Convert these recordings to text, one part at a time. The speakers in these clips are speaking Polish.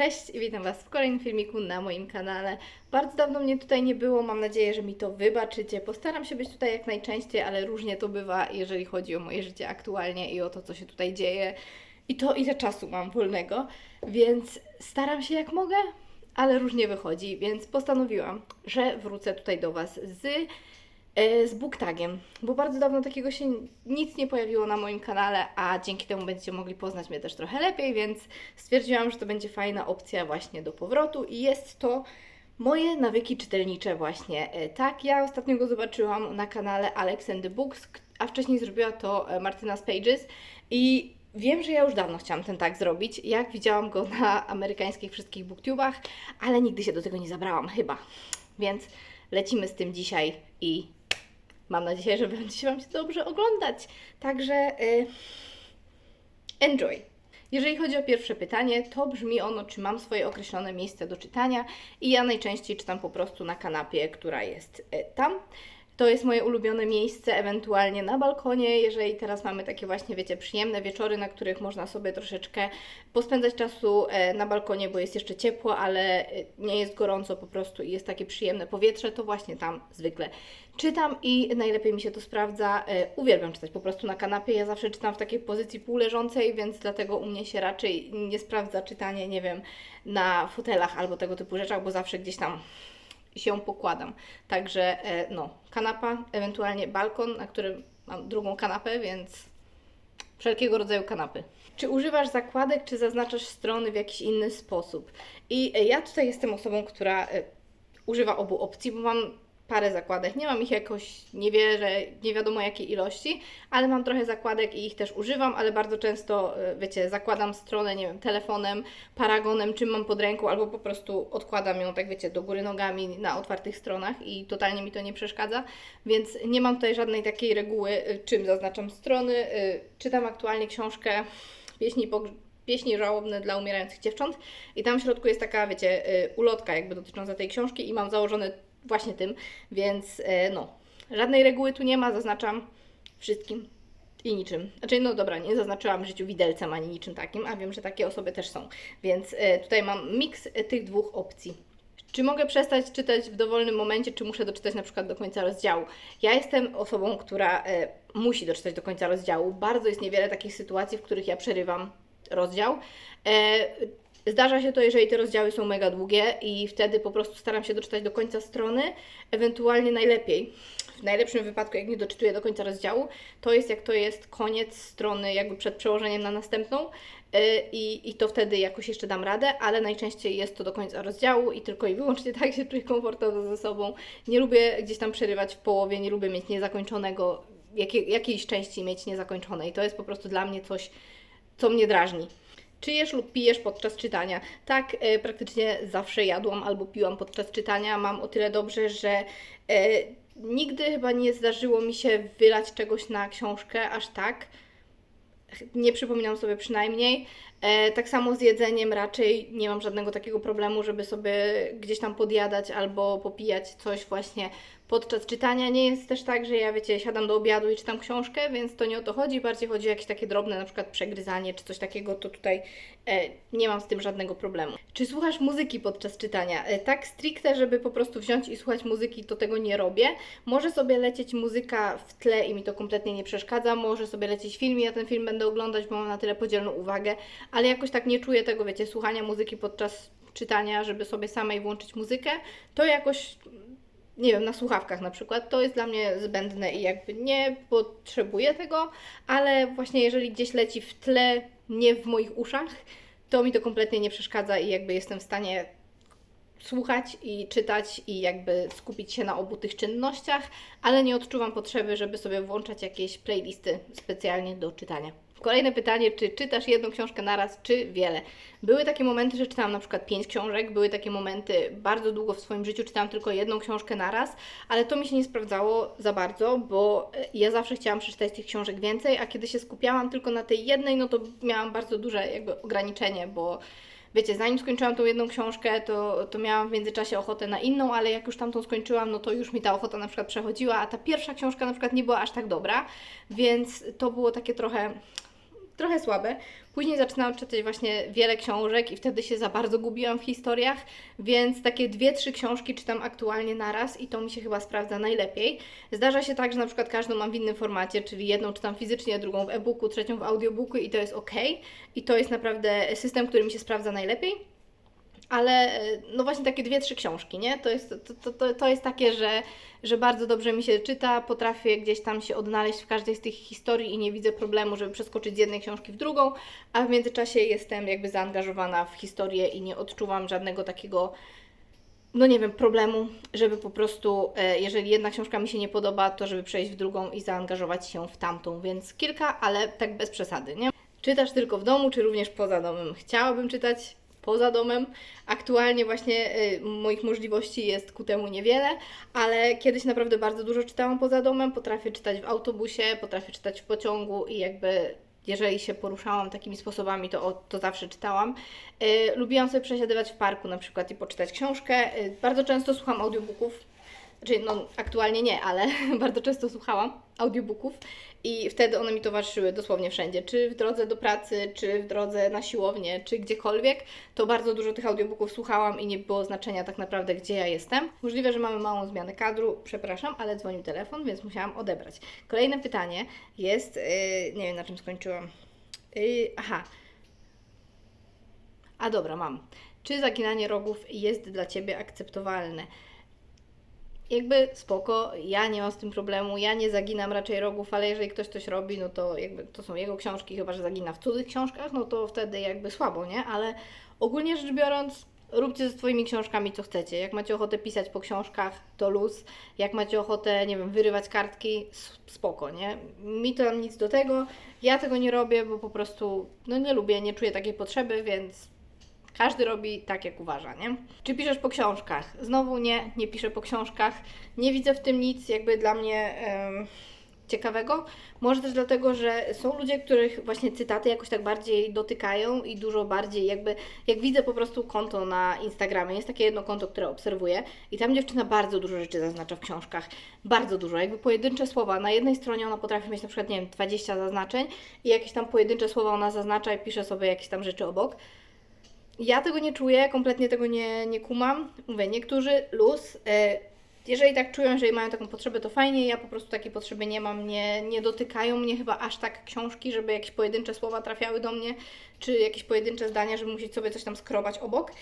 Cześć i witam Was w kolejnym filmiku na moim kanale. Bardzo dawno mnie tutaj nie było, mam nadzieję, że mi to wybaczycie. Postaram się być tutaj jak najczęściej, ale różnie to bywa, jeżeli chodzi o moje życie aktualnie i o to, co się tutaj dzieje i to, ile czasu mam wolnego, więc staram się jak mogę, ale różnie wychodzi, więc postanowiłam, że wrócę tutaj do Was z z booktagiem, bo bardzo dawno takiego się nic nie pojawiło na moim kanale, a dzięki temu będziecie mogli poznać mnie też trochę lepiej, więc stwierdziłam, że to będzie fajna opcja właśnie do powrotu i jest to moje nawyki czytelnicze właśnie. E, Tak, ja ostatnio go zobaczyłam na kanale Alex and the Books, a wcześniej zrobiła to e, Martyna Pages i wiem, że ja już dawno chciałam ten tak zrobić, jak widziałam go na amerykańskich wszystkich booktubach, ale nigdy się do tego nie zabrałam chyba. Więc lecimy z tym dzisiaj i mam nadzieję, że będzie Wam się dobrze oglądać. Także y, enjoy. Jeżeli chodzi o pierwsze pytanie, to brzmi ono, czy mam swoje określone miejsce do czytania i ja najczęściej czytam po prostu na kanapie, która jest y, tam. To jest moje ulubione miejsce, ewentualnie na balkonie, jeżeli teraz mamy takie właśnie, wiecie, przyjemne wieczory, na których można sobie troszeczkę pospędzać czasu e, na balkonie, bo jest jeszcze ciepło, ale e, nie jest gorąco po prostu i jest takie przyjemne powietrze, to właśnie tam zwykle czytam i najlepiej mi się to sprawdza. E, Uwielbiam czytać po prostu na kanapie. Ja zawsze czytam w takiej pozycji półleżącej, więc dlatego u mnie się raczej nie sprawdza czytanie, nie wiem, na fotelach albo tego typu rzeczach, bo zawsze gdzieś tam się pokładam. Także e, no, kanapa, ewentualnie balkon, na którym mam drugą kanapę, więc wszelkiego rodzaju kanapy. Czy używasz zakładek, czy zaznaczasz strony w jakiś inny sposób? I e, ja tutaj jestem osobą, która e, używa obu opcji, bo mam parę zakładek. Nie mam ich jakoś niewiele, nie wiadomo jakiej ilości, ale mam trochę zakładek i ich też używam, ale bardzo często, e, wiecie, zakładam stronę, nie wiem, telefonem, paragonem, czym mam pod ręką, albo po prostu odkładam ją, tak wiecie, do góry nogami na otwartych stronach i totalnie mi to nie przeszkadza, więc nie mam tutaj żadnej takiej reguły, e, czym zaznaczam strony. E, Czytam aktualnie książkę Pieśni Pieśni żałobne dla umierających dziewcząt i tam w środku jest taka, wiecie, ulotka jakby dotycząca tej książki i mam założone właśnie tym, więc y, no, żadnej reguły tu nie ma, zaznaczam wszystkim i niczym. Znaczy, no dobra, nie zaznaczyłam w życiu widelcem ani niczym takim, a wiem, że takie osoby też są, więc y, tutaj mam miks y, tych dwóch opcji. Czy mogę przestać czytać w dowolnym momencie, czy muszę doczytać na przykład do końca rozdziału? Ja jestem osobą, która e, musi doczytać do końca rozdziału. Bardzo jest niewiele takich sytuacji, w których ja przerywam rozdział. Zdarza się to, jeżeli te rozdziały są mega długie i wtedy po prostu staram się doczytać do końca strony, ewentualnie najlepiej. W najlepszym wypadku, jak nie doczytuję do końca rozdziału, to jest jak to jest koniec strony, jakby przed przełożeniem na następną, E, i, i to wtedy jakoś jeszcze dam radę, ale najczęściej jest to do końca rozdziału i tylko i wyłącznie tak się czuję komfortowo ze sobą. Nie lubię gdzieś tam przerywać w połowie, nie lubię mieć niezakończonego, jakie, jakiejś części mieć niezakończonej. To jest po prostu dla mnie coś, co mnie drażni. Czy jesz lub pijesz podczas czytania? Tak, e, praktycznie zawsze jadłam albo piłam podczas czytania. Mam o tyle dobrze, że e, nigdy chyba nie zdarzyło mi się wylać czegoś na książkę aż tak nie przypominam sobie przynajmniej. E, tak samo z jedzeniem raczej nie mam żadnego takiego problemu, żeby sobie gdzieś tam podjadać albo popijać coś właśnie podczas czytania. Nie jest też tak, że ja wiecie, siadam do obiadu i czytam książkę, więc to nie o to chodzi. Bardziej chodzi o jakieś takie drobne, na przykład przegryzanie czy coś takiego, to tutaj e, nie mam z tym żadnego problemu. Czy słuchasz muzyki podczas czytania? E, tak stricte, żeby po prostu wziąć i słuchać muzyki, to tego nie robię. Może sobie lecieć muzyka w tle i mi to kompletnie nie przeszkadza. Może sobie lecieć film i ja ten film będę oglądać, bo mam na tyle podzielną uwagę, ale jakoś tak nie czuję tego, wiecie, słuchania muzyki podczas czytania, żeby sobie samej włączyć muzykę. To jakoś nie wiem, na słuchawkach na przykład, to jest dla mnie zbędne i jakby nie potrzebuję tego, ale właśnie jeżeli gdzieś leci w tle, nie w moich uszach, to mi to kompletnie nie przeszkadza i jakby jestem w stanie słuchać i czytać i jakby skupić się na obu tych czynnościach, ale nie odczuwam potrzeby, żeby sobie włączać jakieś playlisty specjalnie do czytania. Kolejne pytanie, czy czytasz jedną książkę naraz, czy wiele? Były takie momenty, że czytałam na przykład pięć książek, były takie momenty, bardzo długo w swoim życiu czytałam tylko jedną książkę naraz, ale to mi się nie sprawdzało za bardzo, bo e, ja zawsze chciałam przeczytać tych książek więcej, a kiedy się skupiałam tylko na tej jednej, no to miałam bardzo duże jakby ograniczenie, bo wiecie, zanim skończyłam tą jedną książkę, to, to miałam w międzyczasie ochotę na inną, ale jak już tamtą skończyłam, no to już mi ta ochota na przykład przechodziła, a ta pierwsza książka na przykład nie była aż tak dobra, więc to było takie trochę trochę słabe. Później zaczynałam czytać właśnie wiele książek i wtedy się za bardzo gubiłam w historiach, więc takie dwie, trzy książki czytam aktualnie naraz i to mi się chyba sprawdza najlepiej. Zdarza się tak, że na przykład każdą mam w innym formacie, czyli jedną czytam fizycznie, drugą w e-booku, trzecią w audiobooku i to jest ok. I to jest naprawdę system, który mi się sprawdza najlepiej ale e, no właśnie takie dwie, trzy książki, nie? To jest, to, to, to, jest takie, że, że bardzo dobrze mi się czyta, potrafię gdzieś tam się odnaleźć w każdej z tych historii i nie widzę problemu, żeby przeskoczyć z jednej książki w drugą, a w międzyczasie jestem jakby zaangażowana w historię i nie odczuwam żadnego takiego no nie wiem, problemu, żeby po prostu, e, jeżeli jedna książka mi się nie podoba, to żeby przejść w drugą i zaangażować się w tamtą, więc kilka, ale tak bez przesady, nie? Czytasz tylko w domu, czy również poza domem? Chciałabym czytać poza domem. Aktualnie właśnie y, moich możliwości jest ku temu niewiele, ale kiedyś naprawdę bardzo dużo czytałam poza domem. Potrafię czytać w autobusie, potrafię czytać w pociągu i jakby jeżeli się poruszałam takimi sposobami, to, to zawsze czytałam. Y, lubiłam sobie przesiadywać w parku na przykład i poczytać książkę. Y, bardzo często słucham audiobooków. Znaczy, no aktualnie nie, ale bardzo często słuchałam audiobooków i wtedy one mi towarzyszyły dosłownie wszędzie. Czy w drodze do pracy, czy w drodze na siłownię, czy gdziekolwiek. To bardzo dużo tych audiobooków słuchałam i nie było znaczenia tak naprawdę, gdzie ja jestem. Możliwe, że mamy małą zmianę kadru, przepraszam, ale dzwonił telefon, więc musiałam odebrać. Kolejne pytanie jest, yy, nie wiem na czym skończyłam. Yy, aha, a dobra, mam. Czy zaginanie rogów jest dla Ciebie akceptowalne? Jakby spoko, ja nie mam z tym problemu, ja nie zaginam raczej rogów, ale jeżeli ktoś coś robi, no to jakby to są jego książki, chyba że zagina w cudzych książkach, no to wtedy jakby słabo, nie? Ale ogólnie rzecz biorąc, róbcie ze swoimi książkami co chcecie. Jak macie ochotę pisać po książkach, to luz. Jak macie ochotę, nie wiem, wyrywać kartki, spoko, nie? Mi to nic do tego. Ja tego nie robię, bo po prostu, no nie lubię, nie czuję takiej potrzeby, więc każdy robi tak, jak uważa, nie? Czy piszesz po książkach? Znowu nie, nie piszę po książkach. Nie widzę w tym nic jakby dla mnie ciekawego. Może też dlatego, że są ludzie, których właśnie cytaty jakoś tak bardziej dotykają i dużo bardziej jakby, jak widzę po prostu konto na Instagramie, jest takie jedno konto, które obserwuję i tam dziewczyna bardzo dużo rzeczy zaznacza w książkach. Bardzo dużo, jakby pojedyncze słowa. Na jednej stronie ona potrafi mieć na przykład, nie wiem, 20 zaznaczeń i jakieś tam pojedyncze słowa ona zaznacza i pisze sobie jakieś tam rzeczy obok. Ja tego nie czuję, kompletnie tego nie, nie kumam. Mówię, niektórzy luz. E, jeżeli tak czują, jeżeli mają taką potrzebę, to fajnie. Ja po prostu takiej potrzeby nie mam. Nie, nie dotykają mnie chyba aż tak książki, żeby jakieś pojedyncze słowa trafiały do mnie, czy jakieś pojedyncze zdania, żeby musieć sobie coś tam skrobać obok.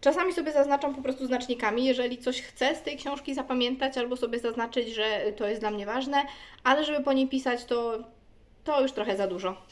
Czasami sobie zaznaczam po prostu znacznikami, jeżeli coś chcę z tej książki zapamiętać, albo sobie zaznaczyć, że to jest dla mnie ważne, ale żeby po niej pisać, to, to już trochę za dużo.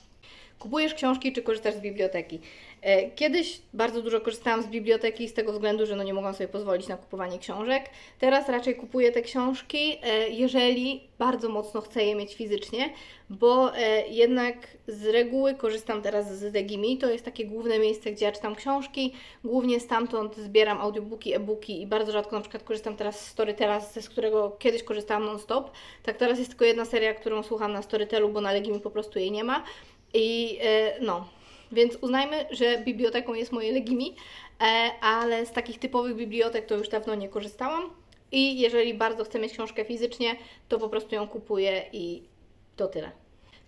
Kupujesz książki czy korzystasz z biblioteki? E, Kiedyś bardzo dużo korzystałam z biblioteki z tego względu, że no nie mogłam sobie pozwolić na kupowanie książek. Teraz raczej kupuję te książki, e, jeżeli bardzo mocno chcę je mieć fizycznie, bo e, jednak z reguły korzystam teraz z Degimi. To jest takie główne miejsce, gdzie ja czytam książki. Głównie stamtąd zbieram audiobooki, e-booki i bardzo rzadko na przykład korzystam teraz z Storytela, z którego kiedyś korzystałam non-stop. Tak teraz jest tylko jedna seria, którą słucham na Storytelu, bo na Legimi po prostu jej nie ma. I e, no, więc uznajmy, że biblioteką jest moje Legimi, e, ale z takich typowych bibliotek to już dawno nie korzystałam. I jeżeli bardzo chcę mieć książkę fizycznie, to po prostu ją kupuję i to tyle.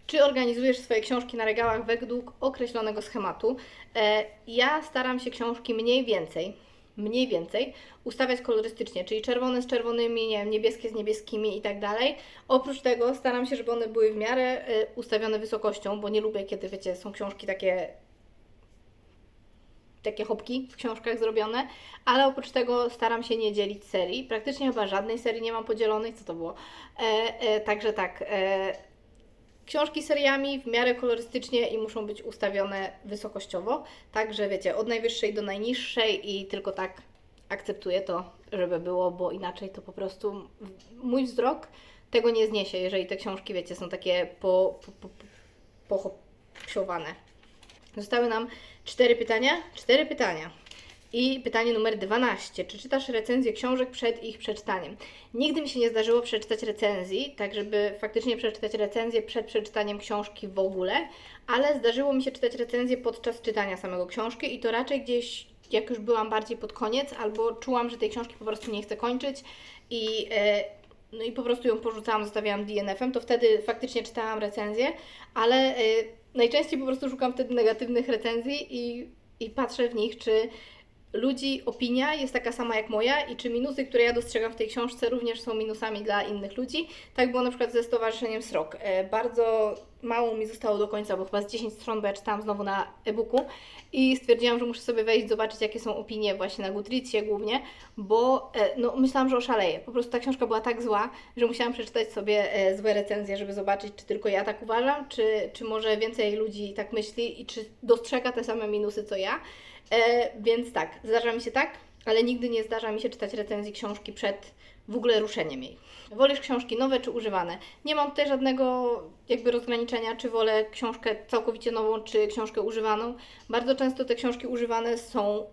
Czy organizujesz swoje książki na regałach według określonego schematu? E, ja staram się książki mniej więcej, mniej więcej ustawiać kolorystycznie, czyli czerwone z czerwonymi, nie wiem, niebieskie z niebieskimi i tak dalej. Oprócz tego staram się, żeby one były w miarę e, ustawione wysokością, bo nie lubię, kiedy wiecie, są książki takie takie hopki w książkach zrobione, ale oprócz tego staram się nie dzielić serii. Praktycznie chyba żadnej serii nie mam podzielonej, co to było. E, e, także tak, e, książki seriami w miarę kolorystycznie i muszą być ustawione wysokościowo, tak że wiecie, od najwyższej do najniższej i tylko tak akceptuję to, żeby było, bo inaczej to po prostu mój wzrok tego nie zniesie, jeżeli te książki, wiecie, są takie po, po, po, po. Zostały nam cztery pytania. Cztery pytania. I pytanie numer 12. Czy czytasz recenzje książek przed ich przeczytaniem? Nigdy mi się nie zdarzyło przeczytać recenzji, tak żeby faktycznie przeczytać recenzję przed przeczytaniem książki w ogóle, ale zdarzyło mi się czytać recenzję podczas czytania samego książki i to raczej gdzieś jak już byłam bardziej pod koniec, albo czułam, że tej książki po prostu nie chcę kończyć i e, no i po prostu ją porzucałam, zostawiałam DNF-em, to wtedy faktycznie czytałam recenzję, ale y, najczęściej po prostu szukam wtedy negatywnych recenzji i, i patrzę w nich, czy ludzi opinia jest taka sama jak moja i czy minusy, które ja dostrzegam w tej książce również są minusami dla innych ludzi. Tak było na przykład ze Stowarzyszeniem Srok. E, Bardzo mało mi zostało do końca, bo chyba z 10 stron, bo ja czytałam znowu na e-booku i stwierdziłam, że muszę sobie wejść, zobaczyć jakie są opinie właśnie na Goodreadsie głównie, bo e, no, myślałam, że oszaleję. Po prostu ta książka była tak zła, że musiałam przeczytać sobie e, złe recenzje, żeby zobaczyć, czy tylko ja tak uważam, czy, czy może więcej ludzi tak myśli i czy dostrzega te same minusy co ja. E, więc tak, zdarza mi się tak, ale nigdy nie zdarza mi się czytać recenzji książki przed w ogóle ruszeniem jej. Wolisz książki nowe czy używane? Nie mam tutaj żadnego jakby rozgraniczenia, czy wolę książkę całkowicie nową, czy książkę używaną. Bardzo często te książki używane są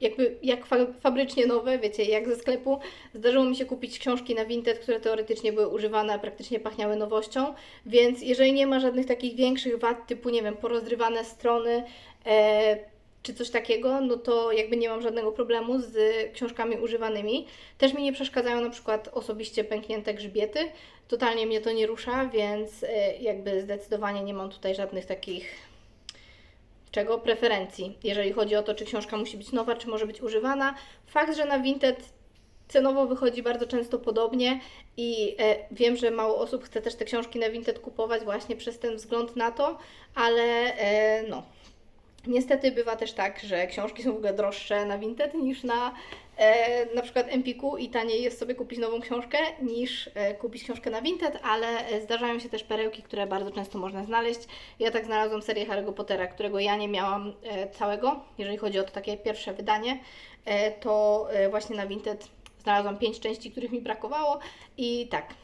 jakby jak fa- fabrycznie nowe, wiecie, jak ze sklepu. Zdarzyło mi się kupić książki na Vinted, które teoretycznie były używane, a praktycznie pachniały nowością, więc jeżeli nie ma żadnych takich większych wad, typu, nie wiem, porozrywane strony, e, czy coś takiego, no to jakby nie mam żadnego problemu z książkami używanymi. Też mi nie przeszkadzają na przykład osobiście pęknięte grzbiety. Totalnie mnie to nie rusza, więc e, jakby zdecydowanie nie mam tutaj żadnych takich czego preferencji, jeżeli chodzi o to, czy książka musi być nowa, czy może być używana. Fakt, że na Vinted cenowo wychodzi bardzo często podobnie i e, wiem, że mało osób chce też te książki na Vinted kupować właśnie przez ten wzgląd na to, ale e, no, Niestety bywa też tak, że książki są w ogóle droższe na Vinted niż na e, na przykład Empiku i taniej jest sobie kupić nową książkę niż e, kupić książkę na Vinted, ale e, zdarzają się też perełki, które bardzo często można znaleźć. Ja tak znalazłam serię Harry'ego Pottera, którego ja nie miałam e, całego, jeżeli chodzi o to takie pierwsze wydanie, e, to e, właśnie na Vinted znalazłam pięć części, których mi brakowało i tak,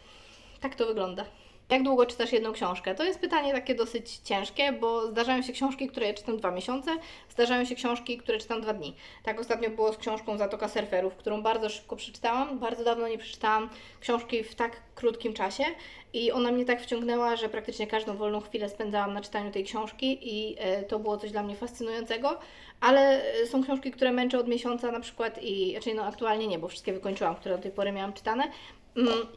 tak to wygląda. Jak długo czytasz jedną książkę? To jest pytanie takie dosyć ciężkie, bo zdarzają się książki, które ja czytam dwa miesiące, zdarzają się książki, które czytam dwa dni. Tak ostatnio było z książką Zatoka Surferów, którą bardzo szybko przeczytałam. Bardzo dawno nie przeczytałam książki w tak krótkim czasie i ona mnie tak wciągnęła, że praktycznie każdą wolną chwilę spędzałam na czytaniu tej książki i e, to było coś dla mnie fascynującego. Ale e, są książki, które męczę od miesiąca na przykład i, znaczy no aktualnie nie, bo wszystkie wykończyłam, które do tej pory miałam czytane,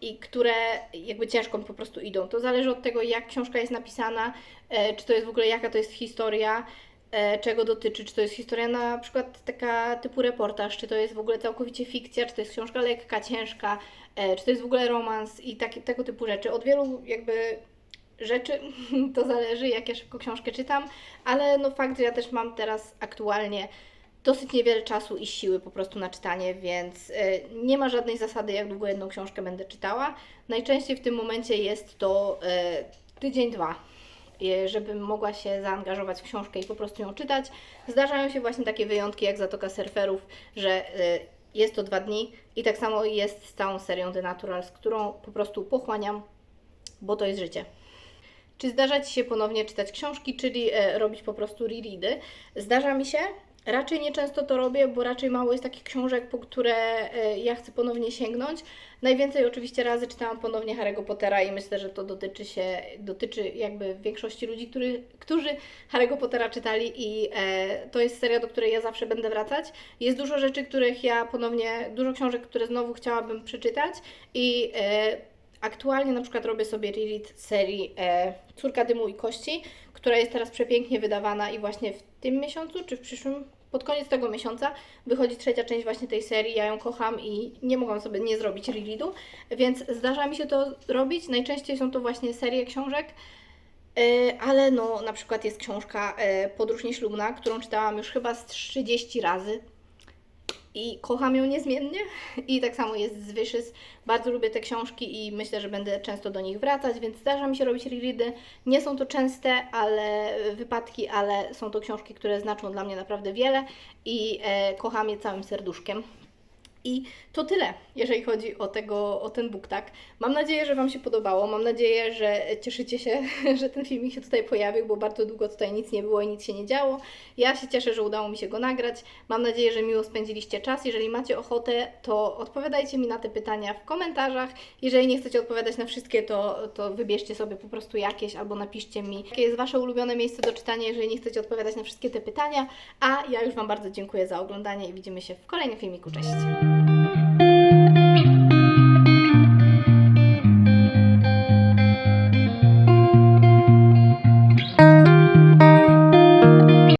i które jakby ciężko po prostu idą. To zależy od tego, jak książka jest napisana, e, czy to jest w ogóle, jaka to jest historia, e, czego dotyczy, czy to jest historia na przykład taka typu reportaż, czy to jest w ogóle całkowicie fikcja, czy to jest książka lekka, ciężka, e, czy to jest w ogóle romans i taki, tego typu rzeczy. Od wielu jakby rzeczy to zależy, jak ja szybko książkę czytam, ale no fakt, że ja też mam teraz aktualnie dosyć niewiele czasu i siły po prostu na czytanie, więc e, nie ma żadnej zasady, jak długo jedną książkę będę czytała. Najczęściej w tym momencie jest to e, tydzień, dwa, e, żebym mogła się zaangażować w książkę i po prostu ją czytać. Zdarzają się właśnie takie wyjątki jak Zatoka Surferów, że jest to dwa dni i tak samo jest z całą serią The Naturals, którą po prostu pochłaniam, bo to jest życie. Czy zdarza Ci się ponownie czytać książki, czyli robić po prostu reready? Zdarza mi się. Raczej nieczęsto to robię, bo raczej mało jest takich książek, po które e, ja chcę ponownie sięgnąć. Najwięcej oczywiście razy czytałam ponownie Harry'ego Pottera i myślę, że to dotyczy się, dotyczy jakby większości ludzi, który, którzy Harry'ego Pottera czytali i e, to jest seria, do której ja zawsze będę wracać. Jest dużo rzeczy, których ja ponownie, dużo książek, które znowu chciałabym przeczytać i e, Aktualnie na przykład robię sobie reread serii e, Córka Dymu i Kości, która jest teraz przepięknie wydawana i właśnie w tym miesiącu, czy w przyszłym, pod koniec tego miesiąca wychodzi trzecia część właśnie tej serii. Ja ją kocham i nie mogłam sobie nie zrobić rereadu, więc zdarza mi się to robić. Najczęściej są to właśnie serie książek, e, ale no na przykład jest książka e, Podróż nieślubna, którą czytałam już chyba z 30 razy i kocham ją niezmiennie. I tak samo jest z Wyszys. Bardzo lubię te książki i myślę, że będę często do nich wracać, więc zdarza mi się robić reready. Nie są to częste ale wypadki, ale są to książki, które znaczą dla mnie naprawdę wiele i e, kocham je całym serduszkiem. I to tyle, jeżeli chodzi o, tego, o ten book tag. Mam nadzieję, że Wam się podobało. Mam nadzieję, że cieszycie się, że ten filmik się tutaj pojawił, bo bardzo długo tutaj nic nie było i nic się nie działo. Ja się cieszę, że udało mi się go nagrać. Mam nadzieję, że miło spędziliście czas. Jeżeli macie ochotę, to odpowiadajcie mi na te pytania w komentarzach. Jeżeli nie chcecie odpowiadać na wszystkie, to, to wybierzcie sobie po prostu jakieś albo napiszcie mi, jakie jest Wasze ulubione miejsce do czytania, jeżeli nie chcecie odpowiadać na wszystkie te pytania. A ja już Wam bardzo dziękuję za oglądanie i widzimy się w kolejnym filmiku. Cześć!